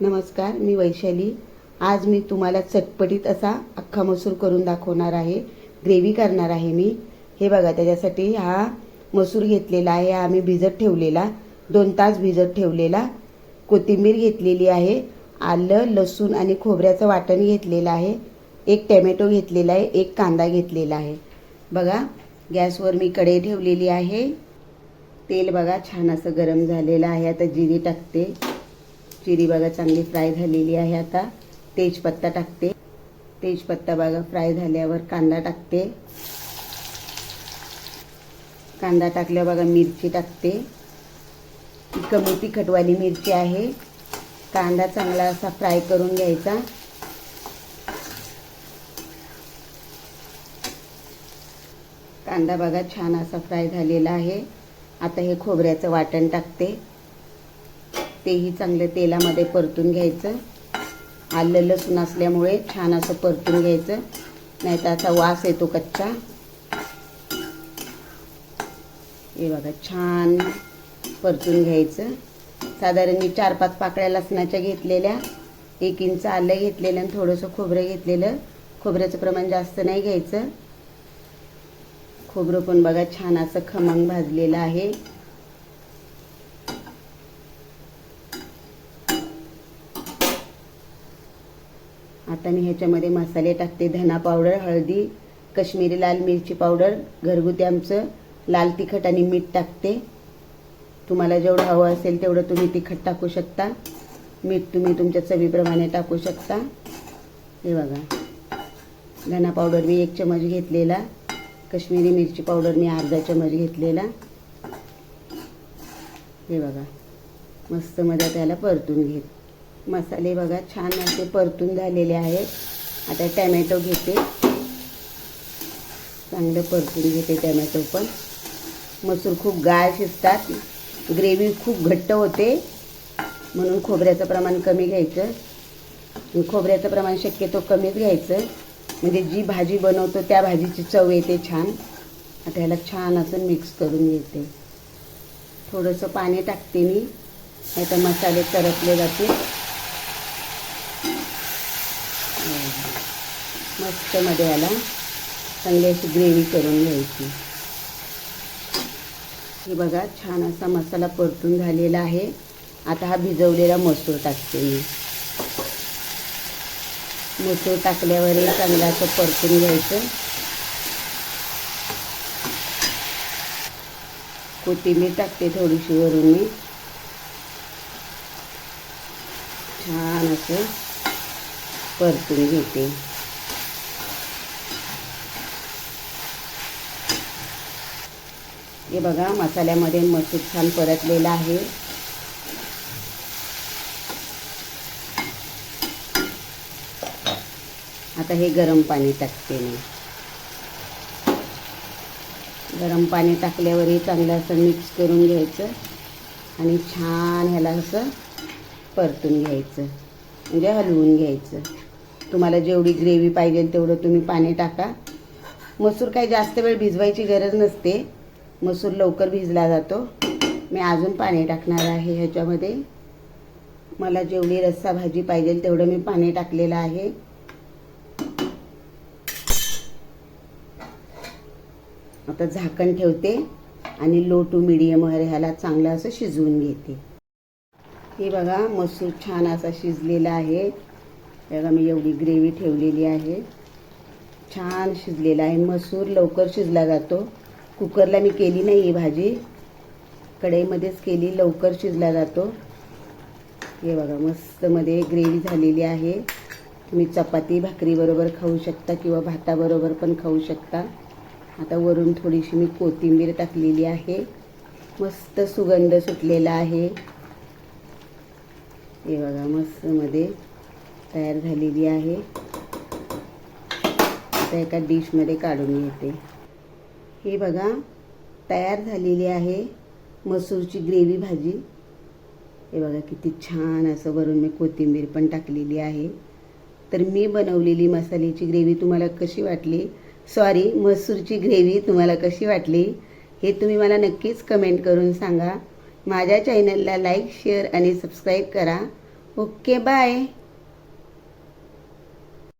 नमस्कार मी वैशाली. आज मी तुम्हाला चटपटीत असा अख्खा मसूर करून दाखवणार आहे. ग्रेव्ही करणार आहे मी. हे बघा त्याच्यासाठी हा मसूर घेतलेला आहे. हा आम्ही भिजत ठेवलेला. दोन तास भिजत ठेवलेला. कोथिंबीर घेतलेली आहे. आलं लसूण आणि खोबऱ्याचं वाटण घेतलेलं आहे. एक टॅमॅटो घेतलेला आहे. एक कांदा घेतलेला आहे. बघा गॅसवर मी कढई ठेवलेली आहे. तेल बघा छान असं गरम झालेलं आहे. आता जिरी टाकते. चिरी बघा चांगली फ्राय झालेली आहे आता. तेजपत्ता टाकते. तेजपत्ता बघा फ्राय झाल्यावर कांदा टाकते. कांदा टाकल्यावर बघा मिरची टाकते. ही कमी तिखटवाली मिरची आहे. कांदा चांगला असा फ्राय करून घ्यायचा. कांदा बघा छान असा फ्राय झालेला आहे. आता हे खोबऱ्याचं वाटण टाकते. तेही चांगलं तेलामध्ये परतून घ्यायचं. आलं लसूण असल्यामुळे छान असं परतून घ्यायचं. नाही तर असा वास येतो कच्चा. हे बघा छान परतून घ्यायचं. साधारण मी चार पाच पाकळ्या लसणाच्या घेतलेल्या. एक इंच आलं घेतलेलं आणि थोडंसं खोबरं घेतलेलं. खोबऱ्याचं प्रमाण जास्त नाही घ्यायचं. खोबरं पण बघा छान असं खमंग भाजलेलं आहे. आता मी ह्याच्यामध्ये मसाले टाकते. धना पावडर हळदी कश्मीरी लाल मिरची पावडर घरगुती आमचं लाल तिखट आणि मीठ टाकते. तुम्हाला जेवढं हवं असेल तेवढं तुम्ही तिखट टाकू शकता. मीठ तुम्ही तुमच्या चवीप्रमाणे टाकू शकता. हे बघा. धना पावडर मी एक चमच घेतलेला. कश्मीरी मिरची पावडर मी अर्धा चमच घेतलेला. हे बघा. मस्त मध्ये त्याला परतून घेत. मसाले बघा छान असे परतून झालेले आहेत. आता टॅमॅटो घेते. चांगलं परतून घेते टॅमॅटो पण. मसूर खूप गाळ शिजतात. ग्रेव्ही खूप घट्ट होते. म्हणून खोबऱ्याचं प्रमाण कमी घ्यायचं. खोबऱ्याचं प्रमाण शक्यतो कमीच घ्यायचं. म्हणजे जी भाजी बनवतो त्या भाजीची चव येते छान. आता ह्याला छान असं मिक्स करून घेते. थोडंसं पाणी टाकते मी. नाही तर मसाले करपले जातील. मस्त मध्ये याला चांगली अशी ग्रेव्ही करून घ्यायची. हे बघा छान असा मसाला परतून झालेला आहे. आता हा भिजवलेला मसूर टाकते मी. मसूर टाकल्यावरही चांगलं असं परतून घ्यायचं. कोथिंबीर टाकते थोडीशी वरून मी. छान असं परतून घेते. हे बघा मसाल्यामध्ये मसूर छान परतलेला आहे. आता हे गरम पाणी टाकते मी. गरम पाणी टाकल्यावरही चांगलं असं मिक्स करून घ्यायचं आणि छान ह्याला असं परतून घ्यायचं. म्हणजे हलवून घ्यायचं. तुम्हाला जेवढी ग्रेव्ही पाहिजे तेवढं तुम्ही पाणी टाका. मसूर काही जास्त वेळ भिजवायची गरज नसते. मसूर लवकर भिजला जातो. मी अजून पाणी टाकणार आहे ह्याच्यामध्ये. मला जेवढी रस्सा भाजी पाहिजे तेवढं मी पाणी टाकलेलं आहे. आता झाकण ठेवते आणि लो टू मिडियम ह्याला चांगलं असं शिजवून घेते. हे बघा मसूर छान असा शिजलेला आहे. बघा मी एवढी ग्रेव्ही ठेवलेली आहे. छान शिजलेला आहे. मसूर लवकर शिजला जातो. कुकरला मी केली नाही ही भाजी. कढईमध्येच केली लवकर शिजला जातो. हे बघा मस्तमध्ये ग्रेव्ही झालेली आहे. तुम्ही चपाती भाकरीबरोबर खाऊ शकता किंवा भाताबरोबर पण खाऊ शकता. आता वरून थोडीशी मी कोथिंबीर टाकलेली आहे. मस्त सुगंध सुटलेला आहे. हे बघा मस्तमध्ये तयार झालेली आहे. आता एका डिशमध्ये काढून घेते. हे बघा तयार झालेली आहे मसूरची ग्रेव्ही भाजी. हे बघा किती छान असं वरून मी कोथिंबीर पण टाकलेली आहे. तर मी बनवलेली मसाल्याची ग्रेव्ही तुम्हाला कशी वाटली? सॉरी मसूरची ग्रेव्ही तुम्हाला कशी वाटली? हे तुम्ही मला नक्कीच कमेंट करून सांगा. माझ्या चॅनलला लाईक शेअर आणि सबस्क्राईब करा. Okay bye